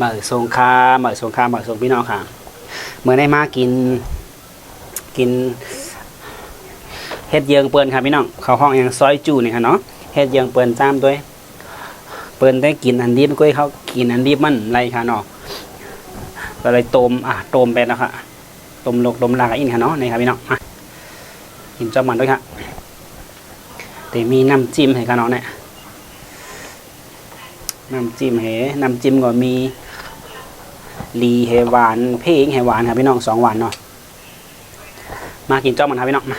มาเออสงครามมาเออสงครามมาเออสงพี่น้องค่ะเมื่อได้มากิน กินเฮ็ดเยืองเปิ้นค่ะพี่น้องเขาห้องอย่างซอยจูนี่ค่ะเนาะเฮ็ดเยืองเปิ้นตามด้วย เปิ้นได้กินอันดิบก็ให้เขากินอันดิบมันไรค่ะเนาะก็เลยต้มอะต้มไปแล้วค่ะต้มลกต้มลากอินค่ะเนาะนี่ค่ะพี่น้องอะกินจอมมันด้วยค่ะแต่มีน้ำจิ้มให้ค่ะเนาะเนี่ยน้ำจิ้มเหน้ำจิ้มก็มี ลีเฮหวาน เพลงเฮหวานครับพี่น้องสองวานเนาะมากินจ้อมันครับพี่น้องมา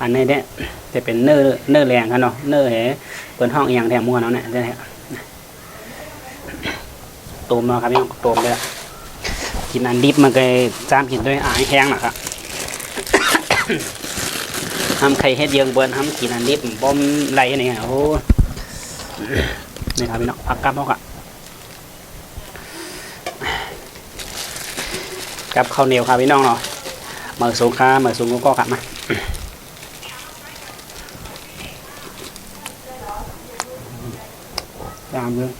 อันนี้เนี่ยจะเป็นเนื้อเนื้อแรงครับเนาะเนื้อเหเปิดห้องเอหย่างแถมมัวเนาะเนี่ยเนี่ยตูมเนาะครับพี่น้องตูมเลยอะกินอันดิบมันก็จ้ามกินด้วยอายแห้งนะครับทำไข่เฮ็ดเยืองเบิร์นทำกินอันดิบบ่มไรนี่ไงโอ้นี่ครับพี่น้องผักกับเขากะ กับข้าวเหนียวครับพี่น้องเนาะเหมือสูงค่าเหมือสูงก็กลับมาตามเลย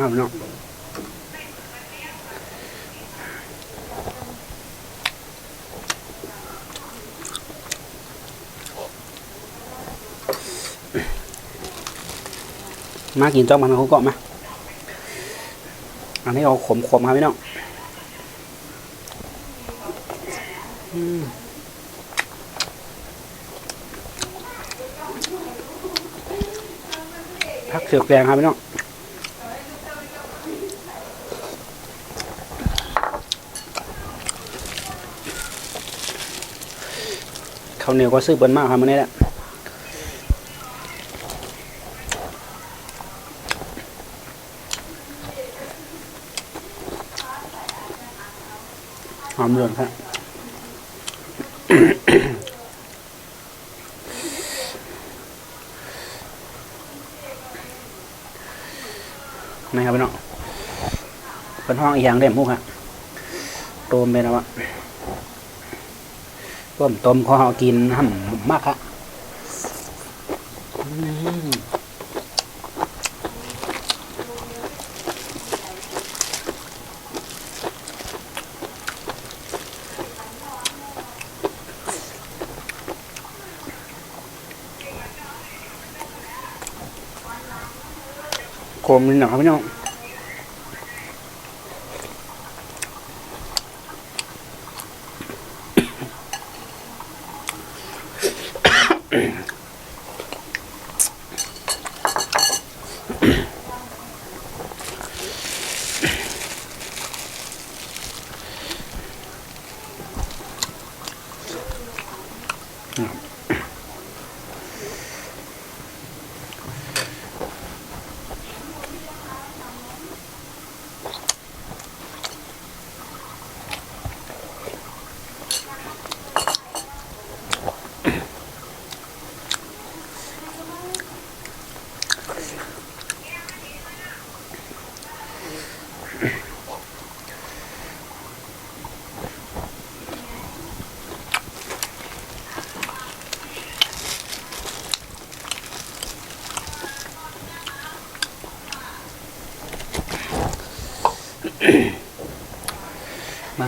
ครับพี่น้อง มากินจ้องมันมาคุกเกาะมา อันนี้เอาขมขมครับพี่น้องพักเสือกแดงครับพี่น้องข้าวเหนียวก็ซื้อเปิ้นมากครับมันนี่แหละ ความเรื่องฮะนะครับพี่น้องเป็นห้องอีกอย่างเด่มมุกฮะตูมไปแล้วอะต้มต้มขอเฮากินห่ำมากครั คมนิดหน่อยครับพี่น้องม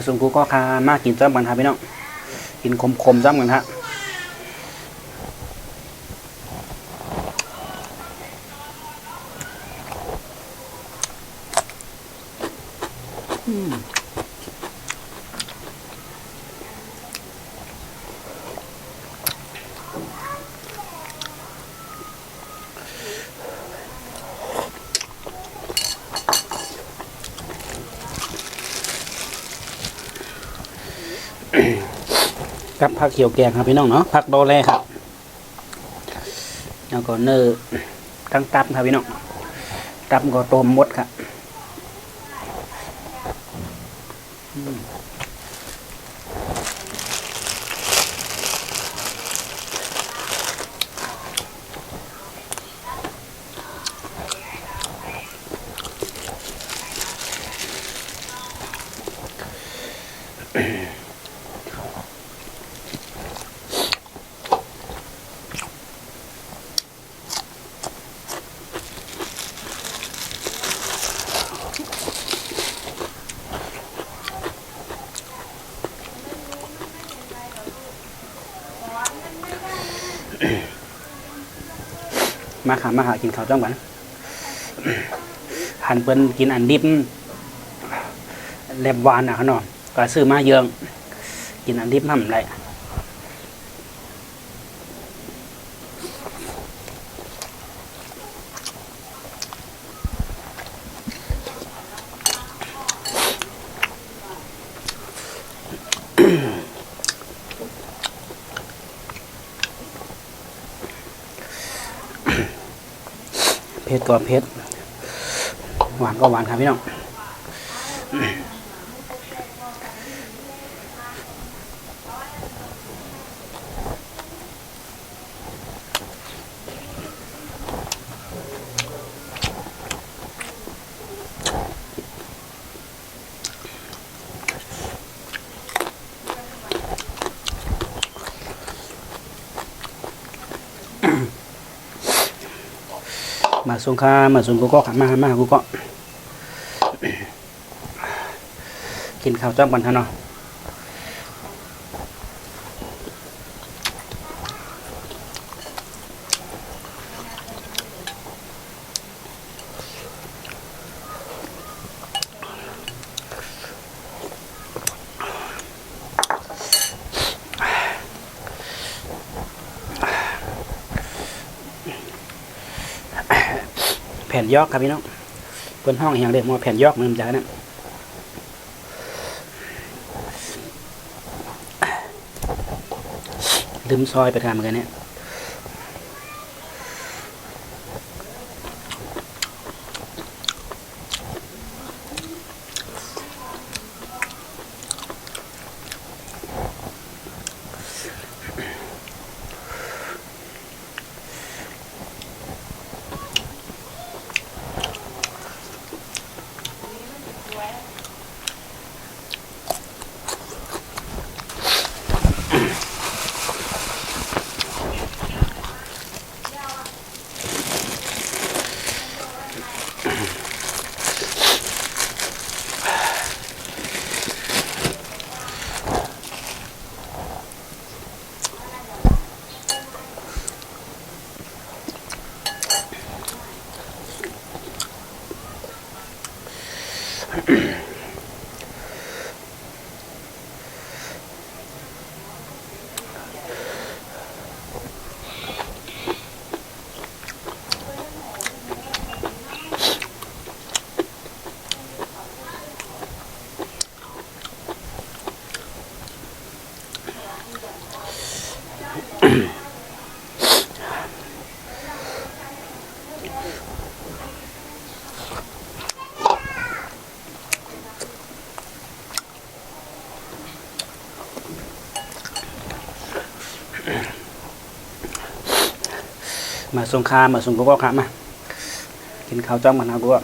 าส่งกูก็คามากินจ้ำกันครับพี่น้องกินคมๆจ้ำกันครับอืม กับผักเขียวแกงครับพี่น้องเนาะผักโดแลครับแล้วก็เนื้อตั้งตับครับพี่น้องตับก็ต้มหมดครับ มาขามาหากินข้าวจ้องกันหันเปิ้นกินอันดิบแลบหวานนะเขาเนมก็ซื้อมาเยอะกินอันดิบทำไร เผ็ดก็เผ็ดหวานก็หวานครับพี่น้อง ส่งคามาส่งกูก็ขามามากูก็กินข้าวจ้ากันทะเนาะแผ่นยอกครับพี่น้องเปิ้นห้องอหย่างเด็กมาแผ่นยอกมันจะนะลืมซอยไปทานเหมือนกันเนี่ย มาส่งคามาส่งกูก็ครับมา กินข้าวจ้อมกันนะกูก็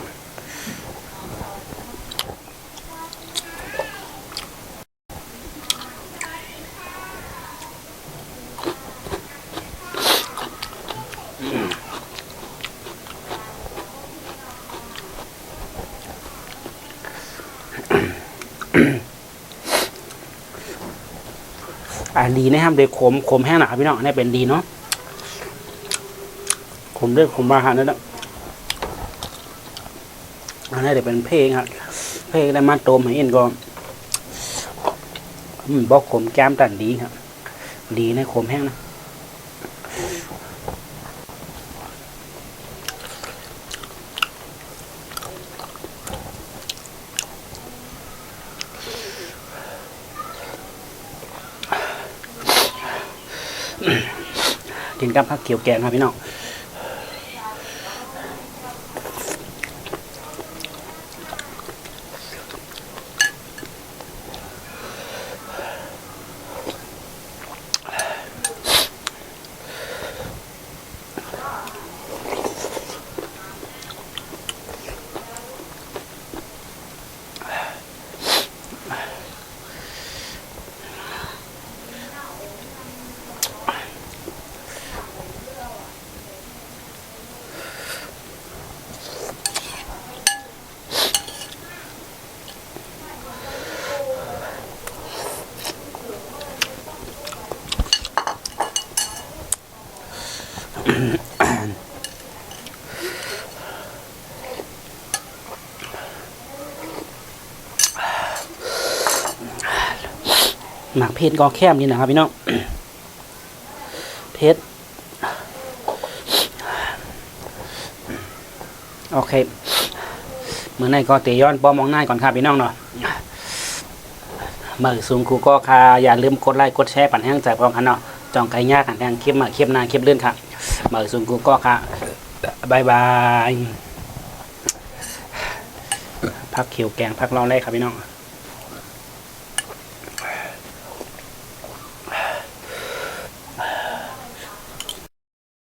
อ่าดีนะครับเด็กขมขมแห้งหนาครับพี่น้องอันนี่เป็นดีเนาะขมเรียกขมมาหานั่นแหละอันนี้เดี๋ยวเป็นเพลงครับเพลงได้มาโตมให้เอ็นก็อืมบอกขมแก้มตันดีครับ ดีนะขมแห้งนะ กินกับผักเขียวแกงครับพี่น้อง หมักเพชรก็แคมนี่นะครับพี่น้องเพชรโอเคเมื่อไหนก็เตย้อนป้อมองหน้าก่อนครับพี่น้องเนาะเมื่อสูงครูก็ค่ะอย่าลืมกดไลค์กดแชร์ปั่นแห้งใจพร้อมกันเนาะจองไก่ย่างกันแทงคลิปมาคลิปหน้าคลิปเลื่อนค่ะเมื่อสูงครูก็ค่ะบายบายพักเขียวแกงพักรองได้ครับพี่น้อง